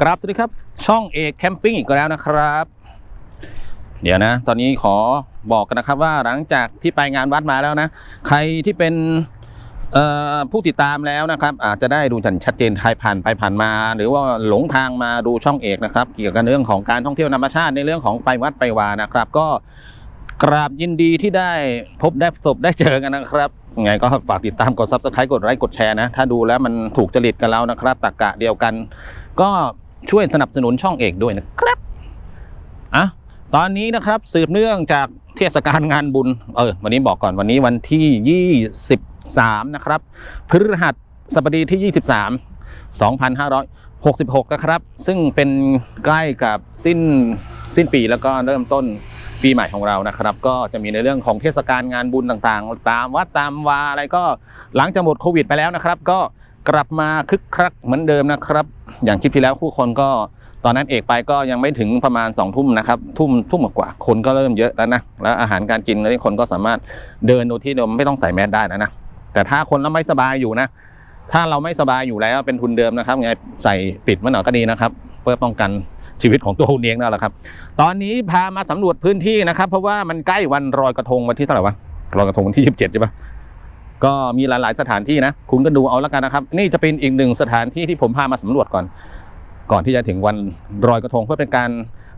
ครับสวัสดีครับ ช่องเอกแคมปิ้งอีกแล้วนะครับ เดี๋ยวนะ ตอนนี้ขอบอกกันนะครับว่าหลังจากที่ไปงานวัดมาแล้วนะ ใครที่เป็นผู้ติดตามแล้วนะครับ อาจจะได้ดูกันชัดเจนใครผ่านไปผ่านมา หรือว่าหลงทางมาดูช่องเอกนะครับ เกี่ยวกับเรื่องของการท่องเที่ยวธรรมชาติในเรื่องของไปวัดไปวานะครับ ก็กราบยินดีที่ได้พบได้พบได้เจอกันนะครับยังไงก็ฝากติดตามกด subscribe กดไลค์กดแชร์นะ ถ้าดูแล้วมันถูกจริตกันแล้วนะครับตรกกะเดียวกัน ก็ ช่วยสนับสนุนช่องเอกด้วยนะครับอะตอนนี้นะครับสืบเนื่องจากเทศกาลงานบุญ เออ วันนี้บอกก่อนวันนี้วันที่ 23 นะครับ พฤหัสบดีที่ 23 2566 นะครับ ซึ่งเป็นใกล้กับสิ้นสิ้นปีแล้วก็เริ่มต้นปีใหม่ของเรานะครับ ก็จะมีในเรื่องของเทศกาลงานบุญต่างๆ ตามวัดตามวาอะไรก็หลังจากหมดโควิดไปแล้วนะครับ ก็ กลับมาคึกคักเหมือนเดิมนะครับ อย่างคลิปที่แล้วผู้คนก็ตอนนั้นเอกไปก็ยังไม่ถึงประมาณ2องทุ่มนะครับ ทุ่มทุ่มกว่าคนก็เริ่มเยอะแล้วนะแล้วอาหารการกินนี่คนก็สามารถเดินโดยที่เราไม่ต้องใส่แมสได้นะนะแต่ถ้าคนเราไม่สบายอยู่นะ ถ้าเราไม่สบายอยู่แล้วเป็นทุนเดิมนะครับไงใส่ปิดมันหน่อยก็ดีนะครับ เพื่อป้องกันชีวิตของตัวคุณเองนั่นแหละครับ ตอนนี้พามาสำรวจพื้นที่นะครับ เพราะว่ามันใกล้วันลอยกระทงวันที่เท่าไหร่วะลอยกระทงวันที่ 27ใช่ปะ ก็มีหลาย ๆ สถานที่นะ คุณก็ดูเอาละกันนะครับ นี่จะเป็นอีกหนึ่งสถานที่ที่ผมพามาสำรวจก่อน ก่อนที่จะถึงวันรอยกระทงเพื่อเป็นการ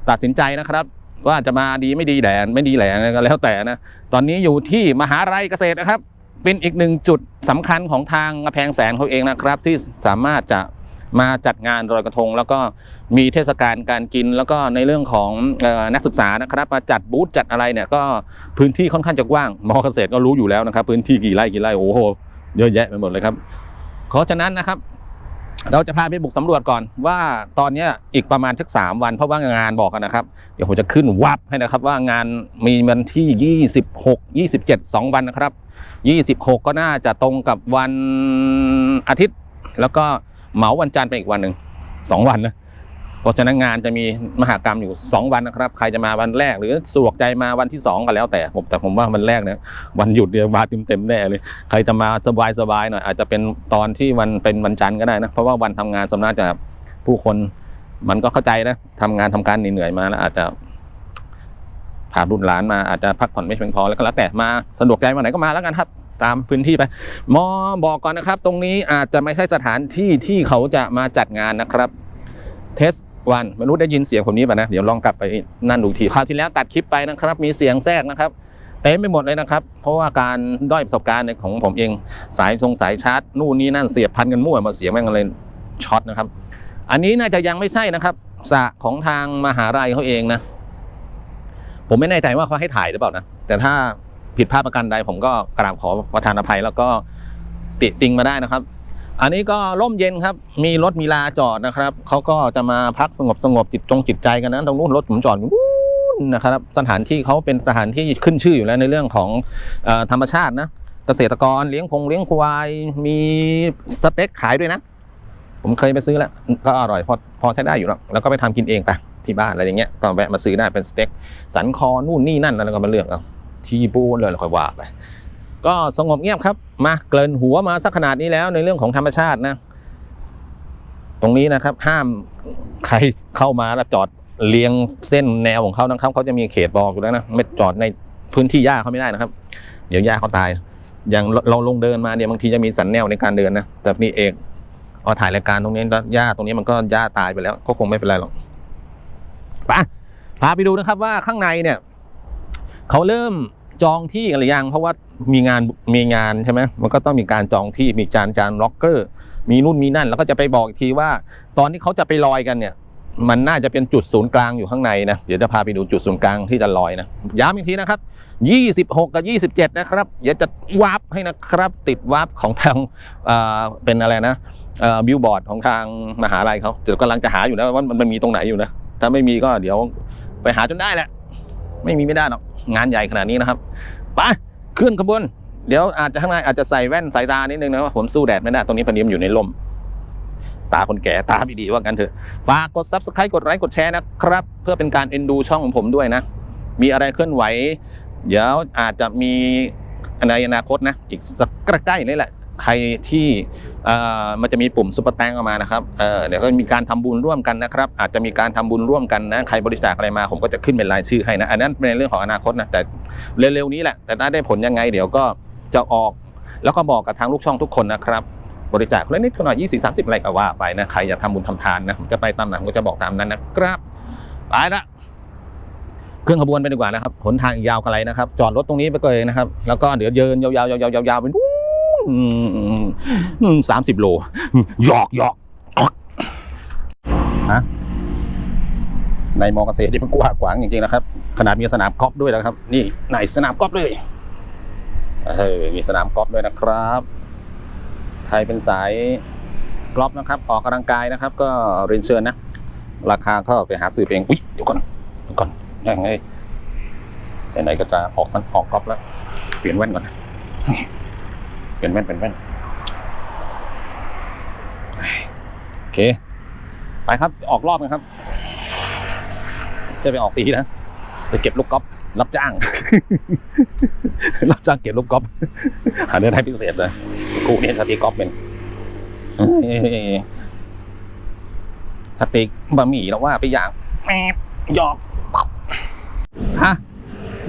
ตัดสินใจนะครับ ว่าจะมาดีไม่ดีแหลนไม่ดีแหลนก็แล้วแต่นะ ตอนนี้อยู่ที่มหาลัยเกษตรนะครับ เป็นอีกหนึ่งจุดสำคัญของทางกำแพงแสนเขาเองนะครับ ที่สามารถจะ มาจัดงานลอยกระทง แล้วก็มีเทศกาลการกิน แล้วก็ในเรื่องของนักศึกษานะครับมาจัดบูธจัดอะไรเนี่ยก็พื้นที่ค่อนข้างจะกว้างมอเกษตรก็รู้อยู่แล้วนะครับ พื้นที่กี่ไร่กี่ไร่โอ้โหเยอะแยะไปหมดเลยครับเพราะฉะนั้นนะครับ เราจะพาไปบุกสำรวจก่อนว่าตอนนี้อีกประมาณสักสามวันเพราะว่างานบอกกันนะครับ เดี๋ยวผมจะขึ้นวับให้นะครับว่างานมีวันที่ 26 27 2 วันนะครับ 26 ก็น่าจะตรงกับวันอาทิตย์ แล้วก็ เหมาวันจันทร์ไปอีกวันหนึ่งสองวันนะเพราะฉะนั้นงานจะมีมหากรรมอยู่ 2 วันนะครับ ใครจะมาวันแรกหรือสะดวกใจมาวันที่ 2 ก็แล้วแต่ผมแต่ผมว่าวันแรกเนี่ยวันหยุดเดียวมาเต็มเต็มๆแน่เลย ใครจะมาสบายสบายๆหน่อยอาจจะเป็นตอนที่วันเป็นวันจันทร์ก็ได้นะ เพราะว่าวันทำงานสำนักจะผู้คนมันก็เข้าใจนะทำงานทำการเหนื่อยมาแล้วอาจจะพาบุตรหลานมาอาจจะพักผ่อนไม่เพียงพอแล้วก็แล้วแต่มาสะดวกใจวันไหนก็มาแล้วกันครับ ตามพื้นที่ไป มอบอกก่อนนะครับ ตรงนี้อาจจะไม่ใช่สถานที่ที่เขาจะมาจัดงานนะครับ เทสวันไม่รู้ได้ยินเสียงผมนี้ป่ะนะ เดี๋ยวลองกลับไปนั่นดูทีคราวที่แล้วตัดคลิปไปนะครับ มีเสียงแทรกนะครับเต็มไปหมดเลยนะครับ เพราะว่าการด้อยประสบการณ์ของผมเอง สายทรงสายชาร์จนู่นนี่นั่นเสียบพันกันมั่วมาเสียงแม่งเลยช็อตนะครับ อันนี้น่าจะยังไม่ใช่นะครับสระของทางมหาลัยเขาเองนะ ผมไม่แน่ใจว่าเขาให้ถ่ายหรือเปล่านะ แต่ถ้า ผิดพลาดประการใดผมก็กราบขอประทานอภัย แล้วก็ติติงมาได้นะครับ อันนี้ก็ร่มเย็นครับ มีรถมีลาจอดนะครับเขาก็จะมาพักสงบสงบจิตจงจิตใจกันนะตรงนู้นรถผมจอดอยู่นะครับสถานที่เขาเป็นสถานที่ขึ้นชื่ออยู่แล้วในเรื่องของอธรรมชาตินะเกษตรกรเลี้ยงพงเลี้ยงควายมีสเต็กขายด้วยนะ ผมเคยไปซื้อแล้ว ก็อร่อยพอพอใช้ได้อยู่แล้วแล้วก็ไปทำกินเองไปที่บ้านอะไรอย่างเงี้ยก็แวะมาซื้อได้เป็นสเต็กสันคอนู่นนี่นั่นแล้วก็มาเลือกเอา ที่บูนเลยค่อยว่าไปก็สงบเงียบครับ มาเกินหัวมาสักขนาดนี้แล้วในเรื่องของธรรมชาตินะ ตรงนี้นะครับ ห้ามใครเข้ามาแล้วจอดเรียงเส้นแนวของเขานะครับเขาจะมีเขตบอกอยู่แล้วนะไม่จอดในพื้นที่หญ้าเขาไม่ได้นะครับ เดี๋ยวหญ้าเขาตาย อย่างเราลงเดินมาเนี่ยบางทีจะมีสันแนวในการเดินนะแต่นี่เอกเอาถ่ายรายการตรงนี้แล้วหญ้าตรงนี้มันก็หญ้าตายไปแล้ว ก็คงไม่เป็นไรหรอกไปพาไปดูนะครับว่าข้างในเนี่ย เขาเริ่มจองที่กันหรือยังเพราะว่ามีงานมีงานใช่ไหมมันก็ต้องมีการจองที่มีจานจานล็อกเกอร์ มีนู่นมีนั่น แล้วก็จะไปบอกอีกทีว่า ตอนที่เขาจะไปลอยกันเนี่ย มันน่าจะเป็นจุดศูนย์กลางอยู่ข้างในนะเดี๋ยวจะพาไปดูจุดศูนย์กลางที่จะลอยนะย้ำอีกทีนะครับ 26 กับ 27 นะครับ เดี๋ยวจะวาร์ปให้นะครับติดวาร์ปของทางเเป็นอะไรนะบิลบอร์ดของทางมหาลัยเขาเดี๋ยวกำลังจะหาอยู่นะว่ามันมันมีตรงไหนอยู่นะถ้าไม่มีก็เดี๋ยวไปหาจนได้แหละไม่มีไม่ได้หรอก งานใหญ่ขนาดนี้นะครับไปขึ้นขบวน เดี๋ยวอาจจะข้างในอาจจะใส่แว่นสายตานิดนึงนะว่าผมสู้แดดไม่ได้ตรงนี้พอดีมันอยู่ในลมตาคนแก่ตาไม่ดีว่ากันเถอะ ฝากกด s u b สไครต์กดไลค์กดแชร์นะครับ เพื่อเป็นการเอ็นดูช่องของผมด้วยนะ มีอะไรเคลื่อนไหว เดี๋ยวอาจจะมีในอนาคตนะ อีกสักใกล้ๆนี่แหละ ใครที่มันจะมีปุ่มซุปเปอร์แตงออกมานะครับเเดี๋ยวก็มีการทำบุญร่วมกันนะครับ อาจจะมีการทำบุญร่วมกันนะใครบริจาคอะไรมาผมก็จะขึ้นเป็นรายชื่อให้นะอันนั้นเป็นเรื่องของอนาคตนะแต่เร็วๆนี้แหละแต่ถ้าได้ผลยังไงเดี๋ยวก็จะออกแล้วก็บอกกับทางลูกช่องทุกคนนะครับบริจาคคนละนิดคนหน่อยยี่สิบสามสิบอะไรก็ว่าไปนะใครอยากทำบุญทำทานนะผมจะไปตามหนผมก็จะบอกตามนั้นนะครับไปละเครื่องขบวนไปดีกว่านะครับหนทางยาวไกลนะครับ จอดรถตรงนี้ไปก่อนเลยนะครับ แล้วก็เดี๋ยวเดินยาวๆยาวๆยาวๆไปนู่น สามสิบโลหยอกหยอกฮะในมอเกษตรที่มันกว้างขวางจริงๆนะครับ ขนาดมีสนามกอล์ฟด้วยนะครับ นี่ไหนสนามกอล์ฟเลยเออมีสนามกอล์ฟด้วยนะครับ ใครเป็นสายกรอบนะครับ ออกกำลังกายนะครับ ก็เรียนเชิญนะ ราคาก็ไปหาซื้อเองอุ้ยเดี๋ยวก่อนเดี๋ยวก่อนยังไงไหนๆก็จะออกสันออกกรอบแล้ว เปลี่ยนแว่นก่อน เปลี่ยนแว่นเป็นแว่นโอเค ไปครับออกรอบกันครับ จะไปออกตีนะไปเก็บลูกกอล์ฟรับจ้าง รับจ้างเก็บลูกกอล์ฟหาเนื้อได้พิเศษเลยกูเนี่ยสตีกอล์ฟเป็นเอ้ยสติบะหมี่แล้วว่าไปอย่างแมบหยอกฮะ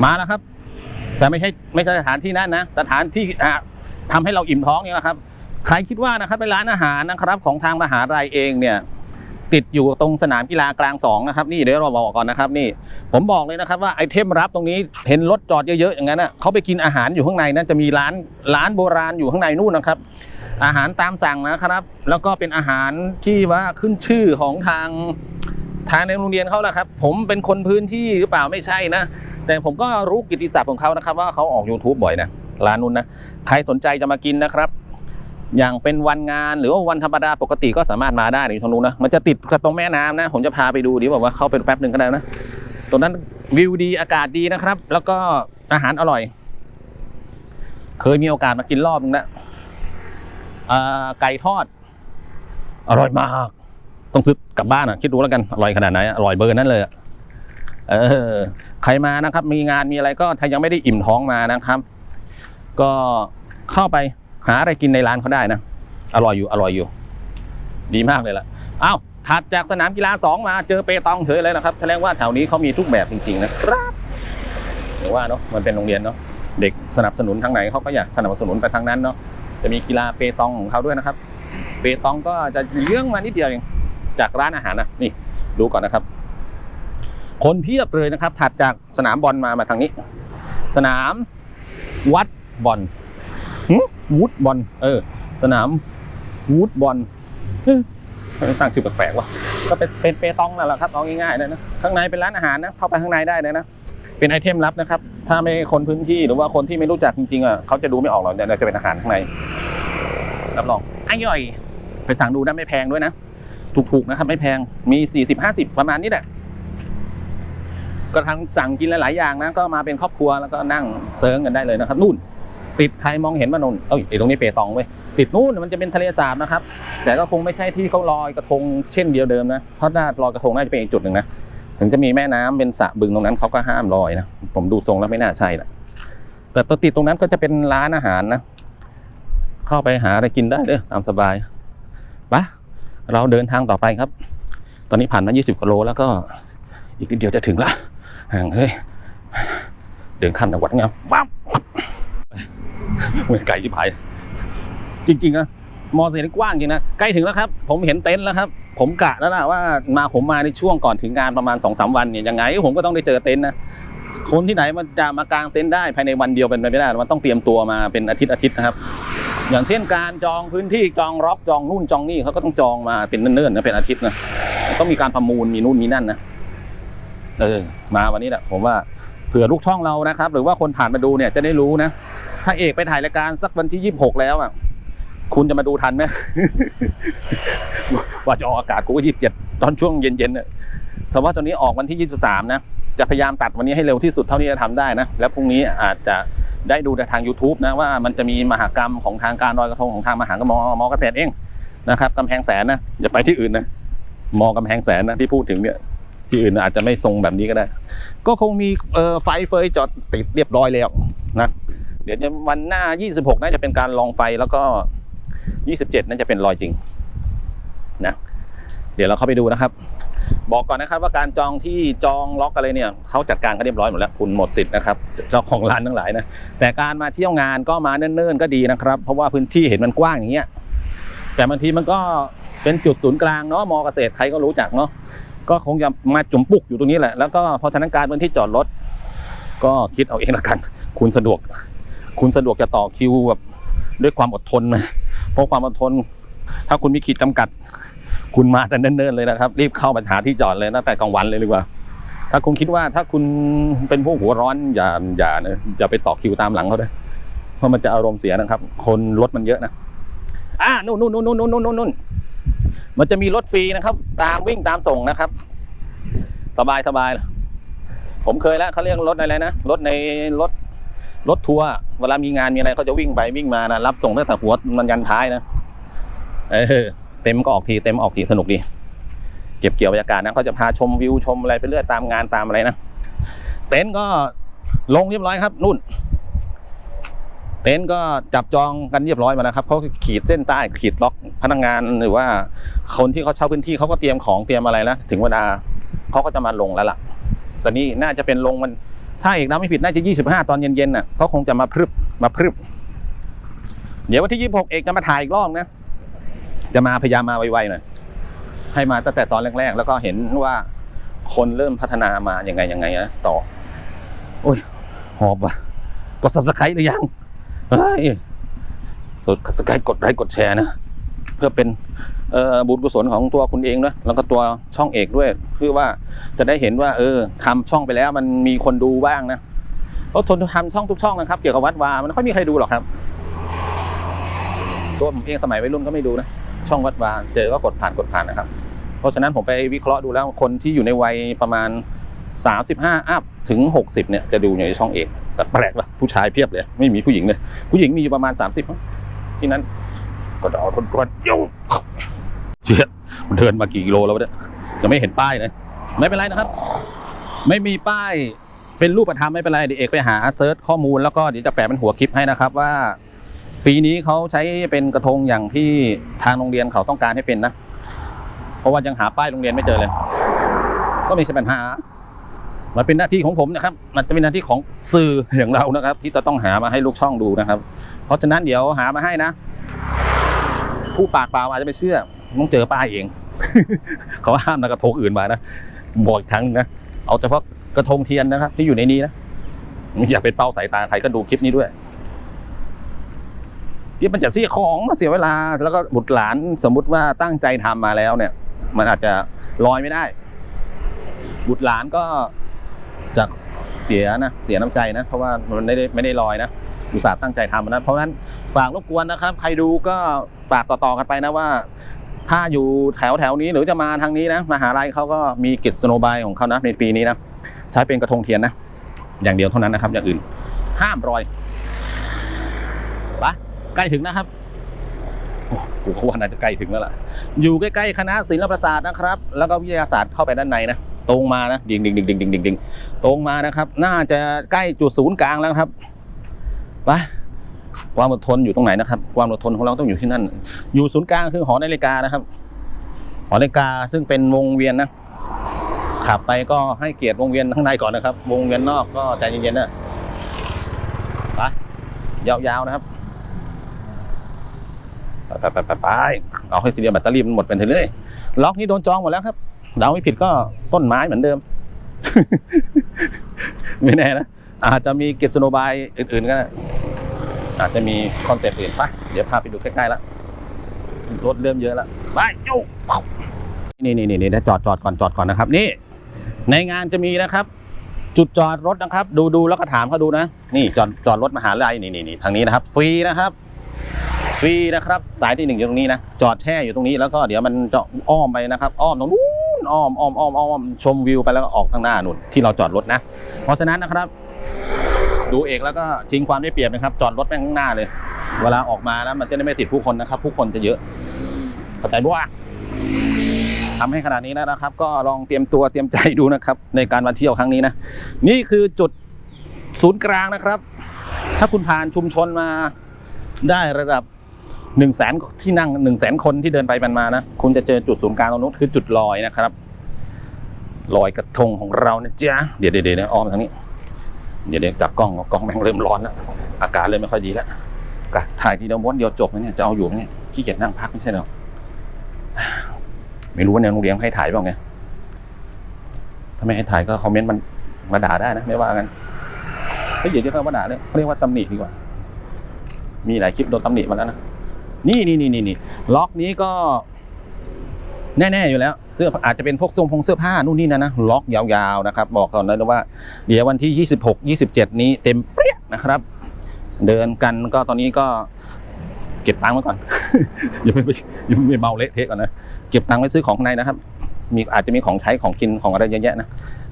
มาแล้วครับ แต่ไม่ใช่ไม่ใช่สถานที่นั้นนะ สถานที่อะ ทำให้เราอิ่มท้องเนี่ยนะครับ ใครคิดว่านะครับเป็นร้านอาหารนะครับของทางมหาลัยเองเนี่ยติดอยู่ตรงสนามกีฬากลางสองนะครับนี่เดี๋ยวเราบอกก่อนนะครับนี่ ผมบอกเลยนะครับว่าไอเทมรับตรงนี้เห็นรถจอดเยอะๆอย่างนั้นนะเขาไปกินอาหารอยู่ข้างในนะจะมีร้านร้านโบราณอยู่ข้างในนู่นนะครับ อาหารตามสั่งนะครับ แล้วก็เป็นอาหารที่ว่าขึ้นชื่อของทางทางในโรงเรียนเขาแหละครับ ผมเป็นคนพื้นที่หรือเปล่าไม่ใช่นะ แต่ผมก็รู้กิติศัพท์ของเขานะครับ ว่าเขาออก YouTube บ่อยนะ ร้านนู้นนะใครสนใจจะมากินนะครับ อย่างเป็นวันงานหรือว่าวันธรรมดาปกติก็สามารถมาได้อยู่ตรงนู้นนะมันจะติดกับตรงแม่น้ำนะ ผมจะพาไปดูดีบอกว่าเข้าไปแป๊บหนึ่งก็ได้นะตรงนั้นวิวดีอากาศดีนะครับ แล้วก็อาหารอร่อย เคยมีโอกาสมากินรอบนึงแล้วอ่าไก่ทอด อร่อยมาก ต้องซื้อกลับบ้านอะคิดดูแล้วกันอร่อยขนาดไหนอร่อยเบอร์นั้นเลยเออ ใครมานะครับ มีงานมีอะไรก็ถ้ายังไม่ได้อิ่มท้องมานะครับ ก็เข้าไปหาอะไรกินในร้านเขาได้นะ อร่อยอยู่อร่อยอยู่ ดีมากเลยล่ะอ้าวถัดจากสนามกีฬาสองมาเจอเปตองเฉยเลยนะครับแสดงว่าแถวนี้เขามีทุกแบบจริงๆนะครับหรือว่าเนาะมันเป็นโรงเรียนเนาะเด็กสนับสนุนทางไหนเขาก็อยากสนับสนุนไปทางนั้นเนาะจะมีกีฬาเปตองของเขาด้วยนะครับ เปตองก็จะเยื่องมานิดเดียวเองจากร้านอาหารนะนี่ดูก่อนนะครับ คนเพียบเลยนะครับ ถัดจากสนามบอลมามาทางนี้ สนามวัด บอลหึวูดบอลเออ สนามวูดบอลเฮ้ยตั้งชื่อแปลกๆว่ะก็เป็นเป็นเปตองนั่นแหละครับเอาง่ายๆเลยนะข้างในเป็นร้านอาหารนะเข้าไปข้างในได้เลยนะเป็นไอเทมลับนะครับ ถ้าไม่คนพื้นที่หรือว่าคนที่ไม่รู้จักจริงๆอะเขาจะดูไม่ออกหรอกเดี๋ยจะเป็นอาหารข้างในรับรองอร่อยไปสั่งดูนะไม่แพงด้วยนะถูกๆนะครับไม่แพงมีสี่สิบห้าสิบประมาณนี้แหละก็ทั้งสั่งกินหลายๆอย่างนะก็มาเป็นครอบครัวแล้วก็นั่งเซิร์งกันได้เลยนะครับนู่น ติดใครมองเห็นว่านนเอ้ยไอ้ตรงนี้เปตองเว้ยติดนู่นมันจะเป็นทะเลสาบนะครับ แต่ก็คงไม่ใช่ที่เขาลอยกระทงเช่นเดียวเดิมนะเพราะน่าลอยกระทงน่าจะเป็นอีกจุดหนึ่งนะถึงจะมีแม่น้ำเป็นสระบึงตรงนั้นเขาก็ห้ามลอยนะผมดูทรงแล้วไม่น่าใช่ละแต่ตัวติดตรงนั้นก็จะเป็นร้านอาหารนะ เข้าไปหาอะไรกินได้เลยตามสบายไปะเราเดินทางต่อไปครับ ตอนนี้ผ่านมา 20กิโลแล้วก็ อีกนิดเดียวจะถึงละห่างเฮ้ยเดินข้ามจังหวัดเงี้ยว้าว เมื่อไกลชิบหาย จริงๆนะมอเตอร์นี่กว้างจริงนะใกล้ถึงแล้วครับ ผมเห็นเต็นท์แล้วครับ ผมกะแล้วล่ะว่ามาผมมาในช่วงก่อนถึงงานประมาณ2องสาวันเนี่ยยังไง ผมก็ต้องได้เจอเต็นท์นะคนที่ไหนมันจะมากางเต็นท์ได้ภายในวันเดียวเป็นไปไม่ได้มันต้องเตรียมตัวมาเป็นอาทิตย์อาทิตย์นะครับ อย่างเช่นการจองพื้นที่จองร็อกจองนู่นจองนี่เขาก็ต้องจองมาเป็นเนิ่นๆนะเป็นอาทิตย์นะต้องมีการประมูลมีนู่นมีนั่นนะเออมาวันนี้แหละผมว่าเผื่อลูกช่องเรานะครับ หรือว่าคนผ่านมาดูเนี่ยจะได้รู้นะ ถ้าเอกไปถ่ายรายการสักวันที่ยี่สิบหกแล้วอะ คุณจะมาดูทันไหมว่าจะออกอากาศกูก็ยี่สิบเจ็ดตอนช่วงเย็นๆเนี่ยแต่ว่าตอนนี้ออกวันที่ยี่สิบสามนะ จะพยายามตัดวันนี้ให้เร็วที่สุดเท่าที่จะทำได้นะ แล้วพรุ่งนี้อาจจะได้ดูทาง YouTube นะว่ามันจะมีมหากรรมของทางการลอยกระทงของทางมหากรรมมเกษตรเองนะครับกำแพงแสนนะอย่าไปที่อื่นนะมอกำแพงแสนนะที่พูดถึงเนี่ยที่อื่นอาจจะไม่ทรงแบบนี้ก็ได้ ก็คงมีไฟเฟยจอดติดเรียบร้อยแล้วนะ เดี๋ยววันหน้า 26 น่าจะเป็นการลองไฟแล้วก็ 27นั่นจะเป็นรอยจริงนะเดี๋ยวเราเข้าไปดูนะครับ บอกก่อนนะครับว่าการจองที่จองล็อกอะไรเนี่ยเขาจัดการกันเรียบร้อยหมดแล้วคุณหมดสิทธิ์นะครับเจ้าของร้านทั้งหลายนะแต่การมาเที่ยวงานก็มาเนิ่นๆก็ดีนะครับ เพราะว่าพื้นที่เห็นมันกว้างอย่างเงี้ยแต่บางทีมันก็เป็นจุดศูนย์กลางเนาะมอเกษตรใครก็รู้จักเนาะก็คงจะมาจุ่มปุกอยู่ตรงนี้แหละแล้วก็พอสถานการณ์พื้นที่จอดรถก็คิดเอาเองละกัน คุณสะดวก คุณสะดวกจะต่อคิวแบบด้วยความอดทนไหมเพราะความอดทน ถ้าคุณมีขีดจำกัด คุณมาแต่เนิ่นๆเลยนะครับ รีบเข้ามาหาที่จอดเลยตั้งแต่กลางวันเลยดีกว่า ถ้าคุณคิดว่าถ้าคุณเป็นพวกหัวร้อนอย่าอย่านะอย่าไปต่อคิวตามหลังเขาเลยเพราะมันจะอารมณ์เสียนะครับ คนรถมันเยอะนะอ่านู่นนู่นนู่นนู่นนู่นนู่นนู่นมันจะมีรถฟรีนะครับ ตามวิ่งตามส่งนะครับ สบายสบายผมเคยแล้วเขาเรียกรถอะไรนะรถในรถ รถทัวร์เวลามีงานมีอะไรเขาจะวิ่งไปวิ่งมานะรับส่งตั้งแต่หัวมันยันท้ายนะเออเต็มก็ออกทีเต็มออกทีสนุกดี เก็บเกี่ยวบรรยากาศนะเขาจะพาชมวิวชมอะไรไปเรื่อยตามงานตามอะไรนะเต็นท์ก็ลงเรียบร้อยครับนู่น เต็นท์ก็จับจองกันเรียบร้อยมาแล้วครับเขาขีดเส้นใต้ขีดล็อกพนักงานหรือว่าคนที่เขาเช่าพื้นที่เขาก็เตรียมของเตรียมอะไรแล้วถึงเวลาเขาก็จะมาลงแล้วล่ะตอนนี้น่าจะเป็นลงมัน ถ้าเอกนะไม่ผิดน่าจะยี่สิบห้าตอนเย็นๆน่ะเขาคงจะมาพรึบมาพรึบ เดี๋ยววันที่ยี่สิบหกเอกจะมาถ่ายอีกรอบนะ จะมาพยายามมาไวๆหน่อยให้มาตั้งแต่ตอนแรกๆ แล้วก็เห็นว่าคนเริ่มพัฒนามาอยังไงยังไงนะต่อ โอ้ย หอบว่ะ กด subscribe หรือยัง เฮ้ยสด subscribe กดไลค์กดแชร์นะ เพื่อเป็น บุญกุศลของตัวคุณเองด้วยแล้วก็ตัวช่องเอกด้วยเพื่อว่าจะได้เห็นว่า เออทำช่องไปแล้วมันมีคนดูบ้างนะเพราะทนทำช่องทุกช่องนะครับ เกี่ยวกับวัดวา มันไม่ค่อยมีใครดูหรอกครับ ตัวผมเองสมัยวัยรุ่นก็ไม่ดูนะ ช่องวัดวา เจอก็กดผ่านกดผ่านนะครับ เพราะฉะนั้นผมไปวิเคราะห์ดูแล้วคนที่อยู่ในวัยประมาณ 35 อัพถึง 60 เนี่ยจะดูอยู่ในช่องเอก แต่แปลกว่ะผู้ชายเพียบเลย ไม่มีผู้หญิงเลย ผู้หญิงมีอยู่ประมาณ 30มั้งที่นั้นก็ดอคนกวนโย เชียเดินมากี่กิโลแล้ววะเนี่ยยังไม่เห็นป้ายเลยไม่เป็นไรนะครับ ไม่มีป้ายเป็นรูปธรรมไม่เป็นไรเดี๋ยวเอกไปหาเซิร์ชข้อมูลแล้วก็เดี๋ยวจะแปะเป็นหัวคลิปให้นะครับว่า ปีนี้เขาใช้เป็นกระทงอย่างที่ทางโรงเรียนเขาต้องการให้เป็นนะ เพราะว่ายังหาป้ายโรงเรียนไม่เจอเลย ก็ไม่ใช่ปัญหา มันเป็นหน้าที่ของผมนะครับ มันจะเป็นหน้าที่ของสื่ออย่างเรานะครับ ที่จะต้องหามาให้ลูกช่องดูนะครับ เพราะฉะนั้นเดี๋ยวหามาให้นะ ผู้ปากเปล่าอาจจะไม่เชื่อต้องเจอป้าเอง เขาห้ามนะกระทงอื่นมานะบอกอีกครั้งนะเอาเฉพาะกระทงเทียนนะครับ ที่อยู่ในนี้นะอย่าเป็นเป้าสายตาใครก็ดูคลิปนี้ด้วยที่มันจะเสียของมาเสียเวลา แล้วก็บุตรหลานสมมุติว่าตั้งใจทำมาแล้วเนี่ย มันอาจจะลอยไม่ได้ บุตรหลานก็จะเสียนะเสียน้ำใจนะเพราะว่ามันไม่ได้ไม่ได้ลอยนะอุตส่าห์ตั้งใจทำนะเพราะฉะนั้นฝากรบกวนนะครับ ใครดูก็ ฝากต่อๆกันไปนะว่า ถ้าอยู่แถวแถวๆนี้หรือจะมาทางนี้นะมหาลัยเขาก็มีกิจสโนบายของเขานะในปีนี้นะใช้เป็นกระทงเทียนนะอย่างเดียวเท่านั้นนะครับ อย่างอื่น ห้ามรอยไปะใกล้ถึงนะครับโอ้กูก็ว่าน่าจะใกล้ถึงแล้วล่ะ อยู่ใกล้ๆคณะศิลปศาสตร์นะครับ แล้วก็วิทยาศาสตร์เข้าไปด้านในนะตรงมานะดิ่งดิ่งดิ่งดิ่งดิ่งดิ่งตรงมานะครับ น่าจะใกล้จุดศูนย์กลางแล้วครับไป ความอดทนอยู่ตรงไหนนะครับ ความอดทนของเราต้องอยู่ที่นั่น อยู่ศูนย์กลางคือหอนาฬิกานะครับ หอนาฬิกาซึ่งเป็นวงเวียนนะขับไปก็ให้เกียรติวงเวียนข้างในก่อนนะครับ วงเวียนนอกก็ใจเย็นๆนะไปยาวๆนะครับไปไปไปไปเอาให้ทีเดียวแบตเตอรี่มันหมดไปเลยล็อกนี้โดนจองหมดแล้วครับเราไม่ผิดก็ต้นไม้เหมือนเดิม ไม่แน่นะอาจจะมีกิจสโนบายอื่นๆก็ได้ อาจจะมีคอนเซ็ปต์อื่นไปเดี๋ยวพาไปดูใกล้ๆแล้วรถเริ่มเยอะแล้วไปจุ๊นี่นี่นี่นี่จอดจอดก่อนจอดก่อนนะครับ นี่ ในงานจะมีนะครับ จุดจอดรถนะครับ ดูดูแล้วก็ถามเขาดูนะ นี่จอดจอดรถมหาลัยนี่นี่นี่ทางนี้นะครับ ฟรีนะครับฟรีนะครับ สายที่หนึ่งอยู่ตรงนี้นะจอดแช่อยู่ตรงนี้แล้วก็เดี๋ยวมันจะอ้อมไปนะครับ อ้อมตรงนู้นอ้อมอ้อมอ้อมอ้อมชมวิวไปแล้วก็ออกทางหน้านู่นที่เราจอดรถนะ เพราะฉะนั้นนะครับ ดูเอกแล้วก็ชิงความได้เปรียบนะครับ จอดรถแม่งข้างหน้าเลย เวลาออกมาแล้วมันจะได้ไม่ติดผู้คนนะครับ ผู้คนจะเยอะเข้าใจบ่ว่าทำให้ขนาดนี้แล้วนะครับ ก็ลองเตรียมตัวเตรียมใจดูนะครับ ในการมาเที่ยวครั้งนี้นะนี่คือจุดศูนย์กลางนะครับ ถ้าคุณผ่านชุมชนมาได้ระดับหนึ่งแสนที่นั่งหนึ่งแสนคนที่เดินไปมันมานะคุณจะเจอจุดศูนย์กลางตรงนู้นคือจุดลอยนะครับลอยกระทงของเรานะจ๊ะเดี๋ยวเดี๋ยวเดี๋ยวอ้อมทางนี้ เดี๋ยวเดี๋ยวจับกล้องกล้องแม่งเริ่มร้อนแล้วอากาศเริ่มไม่ค่อยดีแล้วกะถ่ายทีเดียวม้วนเดียวจบนะเนี่ยจะเอาอยู่ไหมเนี่ยขี้เกียจนั่งพักไม่ใช่หรอไม่รู้ว่าในโรงเรียนให้ถ่ายเปล่าไงถ้าไม่ให้ถ่ายก็คอมเมนต์มันมาด่าได้นะไม่ว่ากันเฮ้ยอย่าเรียกว่าด่าเลยเขาเรียกว่าตำหนิดีกว่า มีหลายคลิปโดนตำหนิมาแล้วนะนี่นี่นี่นี่ล็อกนี้ก็ แน่ ๆ อยู่แล้วเสื้ออาจจะเป็นพวกทรงพงเสื้อผ้านู่นนี่นะนะล็อกยาวๆนะครับ บอกก่อนเลยนะว่าเดี๋ยววันที่ 26 27 นี้เต็มเปรี้ยนะครับ เดินกันก็ตอนนี้ก็เก็บตังค์ไว้ก่อนอย่าไปอย่าไปเมาเละเทะก่อนนะเก็บตังค์ไว้ซื้อของในนะครับ มีอาจจะมีของใช้ของกินของอะไรเยอะแยะนะ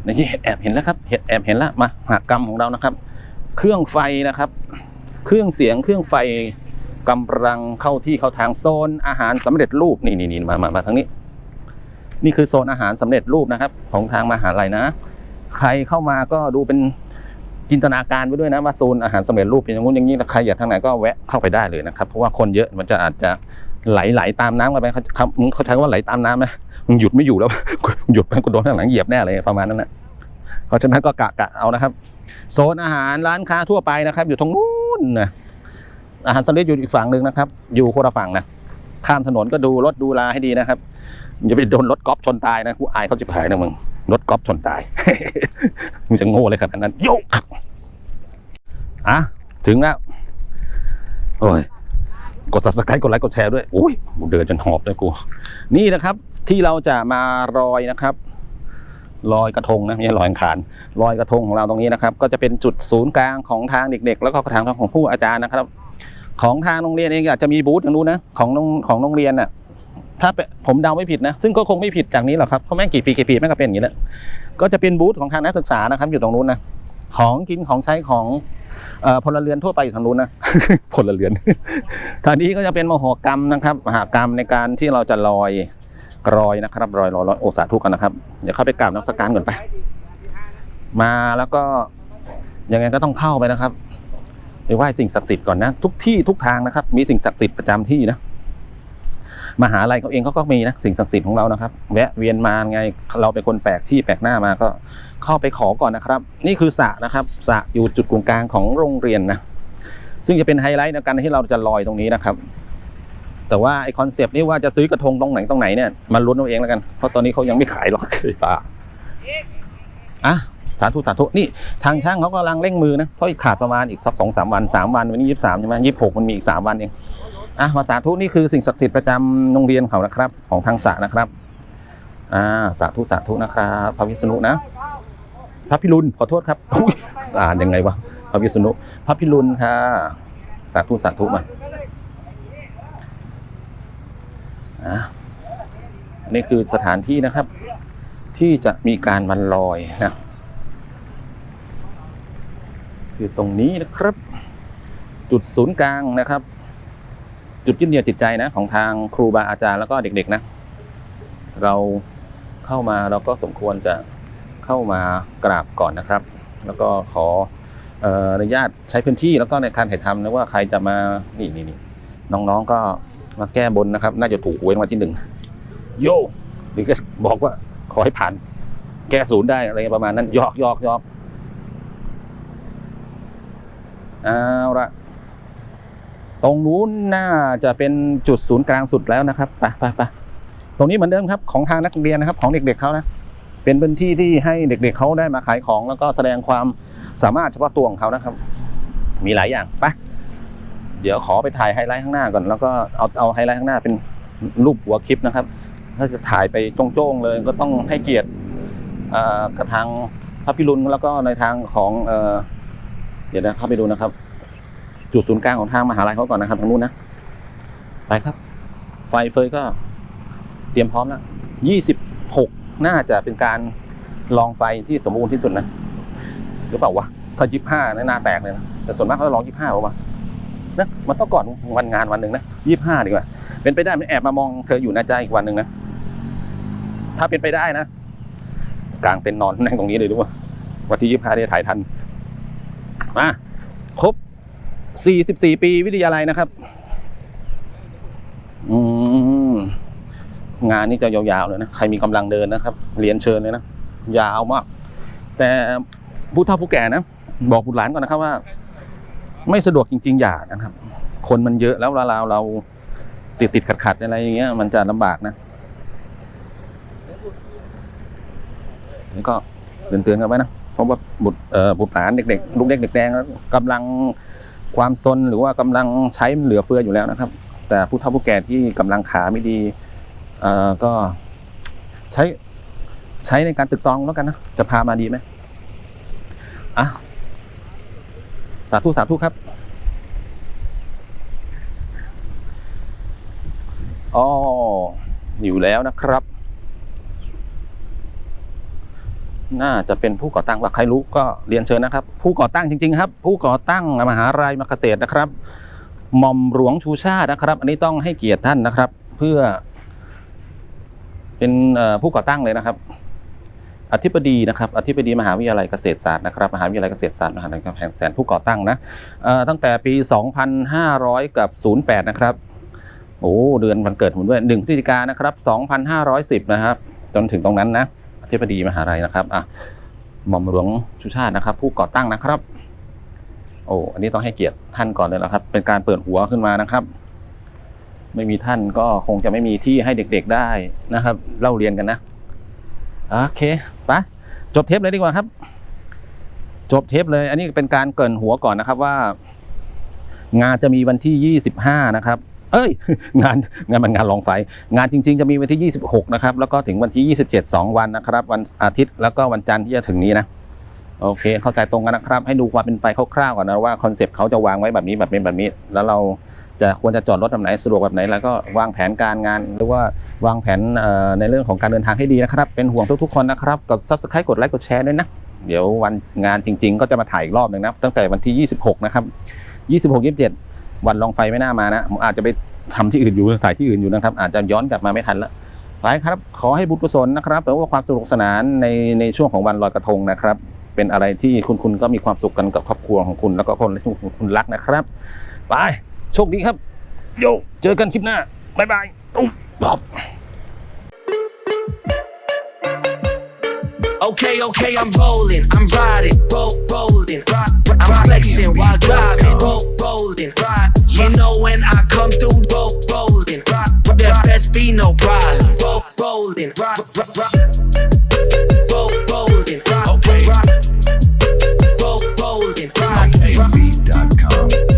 นี่แอบเห็นแล้วครับเห็นแอบเห็นแล้วมาหากรรมของเรานะครับ เครื่องไฟนะครับ เครื่องเสียงเครื่องไฟกำลังเข้าที่เข้าทางโซนอาหารสำเร็จรูปนี่นี่นี่มามามาทางนี้ นี่คือโซนอาหารสำเร็จรูปนะครับ ของทางมหาลัยนะ ใครเข้ามาก็ดูเป็นจินตนาการไปด้วยนะว่าโซนอาหารสำเร็จรูปเป็นอย่างงู้นอย่างนี้ใครอยากทางไหนก็แวะเข้าไปได้เลยนะครับ เพราะว่าคนเยอะมันจะอาจจะไหลไหลตามน้ำกันไปเขาเขามึงเขาใช้ว่าไหลตามน้ำนะมึงหยุดไม่อยู่แล้วหยุดไปกูโดนข้างหลังเหยียบแน่เลยประมาณนั้นนะเพราะฉะนั้นก็กะกะเอานะครับ โซนอาหารร้านค้าทั่วไปนะครับ อยู่ตรงนู้นนะอาหารสำเร็จอยู่อีกฝั่งหนึ่งนะครับ อยู่คนละฝั่งนะข้ามถนนก็ดูรถดูลาให้ดีนะครับ อย่าไปโดนรถกอล์ฟชนตายนะกูอายเขาจะผายนะมึงรถกอล์ฟชนตายมึงจะโง่เลยขนาดนั้นโยกอะถึงแล้วโอ้ยกด subscribe กดไลค์กดแชร์ด้วยโอ้ยเดินจนหอบเลยกู นี่นะครับ ที่เราจะมารอยนะครับลอยกระทงนะไม่ใช่ลอยอังคารลอยกระทงของเราตรงนี้นะครับ ก็จะเป็นจุดศูนย์กลางของทางเด็ก ๆ แล้วก็ทางของผู้อาจารย์นะครับ ของทางโรงเรียนเองอาจจะมีบูธอย่างนู้นนะของโรงของโรงเรียนน่ะ ถ้าผมเดาไม่ผิดนะ ซึ่งก็คงไม่ผิดจากนี้หรอกครับเพราะแม่งกี่ปีกี่ปีแม่งก็เป็นอย่างนี้แหละก็จะเป็นบูธของทางนักศึกษานะครับ อยู่ตรงนู้นนะของกินของใช้ของอพลเรือนทั่วไปอยู่ทางนู้นนะพลเรือนทางนี้ก็จะเป็นมโหกรรมนะครับมหากรรมในการที่เราจะลอยรอยนะครับรอยรอยรอยโอสาธุกันนะครับเดี๋ยวเข้าไปกราบนักสการก่อนไป มาแล้วก็ยังไงก็ต้องเข้าไปนะครับไปไหว้สิ่งศักดิ์สิทธิ์ก่อนนะ ทุกที่ทุกทางนะครับ มีสิ่งศักดิ์สิทธิ์ประจำที่นะ มหาลัยเขาเองเขาก็มีนะสิ่งศักดิ์สิทธิ์ของเรานะครับ แวะเวียนมาไงเราเป็นคนแปลกที่แปลกหน้ามาก็เข้าไปขอก่อนนะครับ นี่คือสระนะครับสระอยู่จุดกึ่งกลางของโรงเรียนนะซึ่งจะเป็นไฮไลท์ในการที่เราจะลอยตรงนี้นะครับ แต่ว่าไอคอนเซปต์นี่ว่าจะซื้อกระทงตรงไหนตรงไหนเนี่ยมันลุ้นเอาเองแล้วกันเพราะตอนนี้เขายังไม่ขายหรอกเคยป่าอะสาธุสาธุนี่ทางช่างเขากำลังเร่งมือนะเพราะอีกขาดประมาณอีกสักสองสามวันสามวันวันนี้ยี่สิบสามใช่ไหมยี่สิบหกมันมีอีกสามวันเอง อะมาสาธุนี่คือสิ่งศักดิ์สิทธิ์ประจำโรงเรียนเขานะครับ ของทางสระนะครับอ่าสาธุสาธุนะครับพระวิษณุนะพระพิรุณขอโทษครับอุ๊ยอ่านยังไงวะพระวิษณุพระพิรุณค่ะสาธุสาธุมาอะนี่คือสถานที่นะครับ ที่จะมีการมันลอยนะคือตรงนี้นะครับ จุดศูนย์กลางนะครับ จุดยึดเหนี่ยวจิตใจนะของทางครูบาอาจารย์แล้วก็เด็กๆนะ เราเข้ามาเราก็สมควรจะเข้ามากราบก่อนนะครับ แล้วก็ขออนุญาตใช้พื้นที่แล้วก็ในการถ่ายทำนะว่าใครจะมานี่นี่นี่น้องๆก็มาแก้บนนะครับ น่าจะถูกหวยราที่หนึ่งโยหรือก็บอกว่าขอให้ผ่าน แก้ศูนย์ได้อะไรประมาณนั้นยอกยอกยอกเอาละ ตรงนู้นน่าจะเป็นจุดศูนย์กลางสุดแล้วนะครับไปไปไปตรงนี้เหมือนเดิมครับของทางนักเรียนนะครับ ของเด็กๆเขานะเป็นพื้นที่ที่ให้เด็กๆเขาได้มาขายของแล้วก็แสดงความสามารถเฉพาะตัวของเขานะครับ มีหลายอย่างไปเดี๋ยวขอไปถ่ายไฮไลท์ข้างหน้าก่อนแล้วก็เอาเอาไฮไลท์ข้างหน้าเป็นรูปหัวคลิปนะครับ ถ้าจะถ่ายไปโจ้งๆเลยก็ต้องให้เกียรติกับทางพระพิรุณแล้วก็ในทางของเออเดี๋ยวนะเข้าไปดูนะครับ จุดศูนย์กลางของทางมหาลัยเขาก่อนนะครับทางนู้นนะไปครับ ไฟเฟยก็เตรียมพร้อมแล้วยี่สิบหกน่าจะเป็นการลองไฟที่สมบูรณ์ที่สุดนะหรือเปล่าวะถ้ายี่ห้าในหน้าแตกเลยนะแต่ส่วนมากเขาจะลองยี่ห้าป่าวะนะมันต้องก่อนวันงานวันหนึ่งนะยี่ห้าดีกว่า เป็นไปได้ไหมแอบมามองเธออยู่นะใจอีกวันหนึ่งนะถ้าเป็นไปได้นะกลางเต็นท์นอนนั่งตรงนี้เลยดูว่าวันที่ยี่ห้าได้ถ่ายทันมา 44 ปีวิทยาลัยนะครับงานนี่จะยาวๆเลยนะใครมีกำลังเดินนะครับ เรียนเชิญเลยนะ ยาวมาก แต่ผู้เฒ่าผู้แก่นะ บอกบุตรหลานก่อนนะครับว่า ไม่สะดวกจริง ๆ อย่านะครับ คนมันเยอะแล้วเวลาเราติดติดขัดขัดอะไรอย่างเงี้ยมันจะลำบากนะนี่ก็เตือนๆกันไว้นะเพราะว่าบุตรเอ่อบุตรหลานเด็กๆลูกเด็กเด็กแดงกำลัง ความซนหรือว่ากำลังใช้เหลือเฟืออยู่แล้วนะครับ แต่ผู้เฒ่าผู้แก่ที่กำลังขาไม่ดีเอ่อก็ใช้ใช้ในการตึกตองแล้วกันนะจะพามาดีไหมอะสาธุสาธุครับอ๋ออยู่แล้วนะครับ น่าจะเป็นผู้ก่อตั้งว่าใครรู้ก็เรียนเชิญนะครับ ผู้ก่อตั้งจริง ๆ ครับ ผู้ก่อตั้งมหาลัยมเกษตรนะครับหม่อมหลวงชูชาตินะครับ อันนี้ต้องให้เกียรติท่านนะครับ เพื่อ เป็นผู้ก่อตั้งเลยนะครับ อธิบดีนะครับ อธิบดีมหาวิทยาลัยเกษตรศาสตร์นะครับมหาวิทยาลัยเกษตรศาสตร์มหาวิทยาลัยกำแพงแสนผู้ก่อตั้งนะตั้งแต่ปี 2500 กับ 08 นะครับโอ้เดือนวันเกิดผมด้วย1พฤศจิกายนนะครับ 2510 นะครับ จนถึงตรงนั้นนะ ธิบดีมหาลัยนะครับอะหม่อมหลวงชูชาตินะครับ ผู้ก่อตั้งนะครับ โอ้อันนี้ต้องให้เกียรติท่านก่อนเลยนะครับ เป็นการเปิดหัวขึ้นมานะครับ ไม่มีท่านก็คงจะไม่มีที่ให้เด็กๆได้นะครับ เล่าเรียนกันนะโอเคไปจบเทปเลยดีกว่าครับ จบเทปเลย อันนี้เป็นการเกินหัวก่อนนะครับว่า งานจะมีวันที่ 25 นะครับ เอ้ย งานงานมันงานลองไฟ งานจริง ๆ จะมีวันที่ 26 นะครับ แล้วก็ถึงวันที่ 27 2 วันนะครับ วันอาทิตย์แล้วก็วันจันทร์ที่จะถึงนี้นะ โอเค เข้าใจตรงกันนะครับ ให้ดูความเป็นไปคร่าวๆก่อนนะว่าคอนเซปต์เขาจะวางไว้แบบนี้แบบนี้แบบนี้ แล้วเราจะควรจะจอดรถแบบไหนสะดวกแบบไหน แล้วก็วางแผนการงาน หรือว่าวางแผนในเรื่องของการเดินทางให้ดีนะครับ เป็นห่วงทุกๆคนนะครับกด subscribe กดไลค์กดแชร์ด้วยนะ เดี๋ยววันงานจริง ๆ ก็จะมาถ่ายอีกรอบหนึ่งนะตั้งแต่วันที่ 26 นะครับ 26 27 วันลองไฟไม่น่ามานะผมอาจจะไปทำที่อื่นอยู่ถ่ายที่อื่นอยู่นะครับ อาจจะย้อนกลับมาไม่ทันละไปครับ ขอให้บุญกุศลนะครับหรือว่าความสนุกสนานในในช่วงของวันลอยกระทงนะครับ เป็นอะไรที่คุณคุณก็มีความสุขกันกับครอบครัวของคุณ แล้วก็คนที่คุณรักนะครับไปโชคดีครับ โยเจอกันคลิปหน้า บ๊ายบายตุ๊บ Okay, okay, I'm rolling, I'm riding, roll, rolling, ride, I'm flexing while driving, roll, rolling, ride. You know when I come through, roll, rolling, ride, there best be no problem, roll, rolling, ride, ride, roll, rolling, ride, roll, rolling, ride. AMB.com.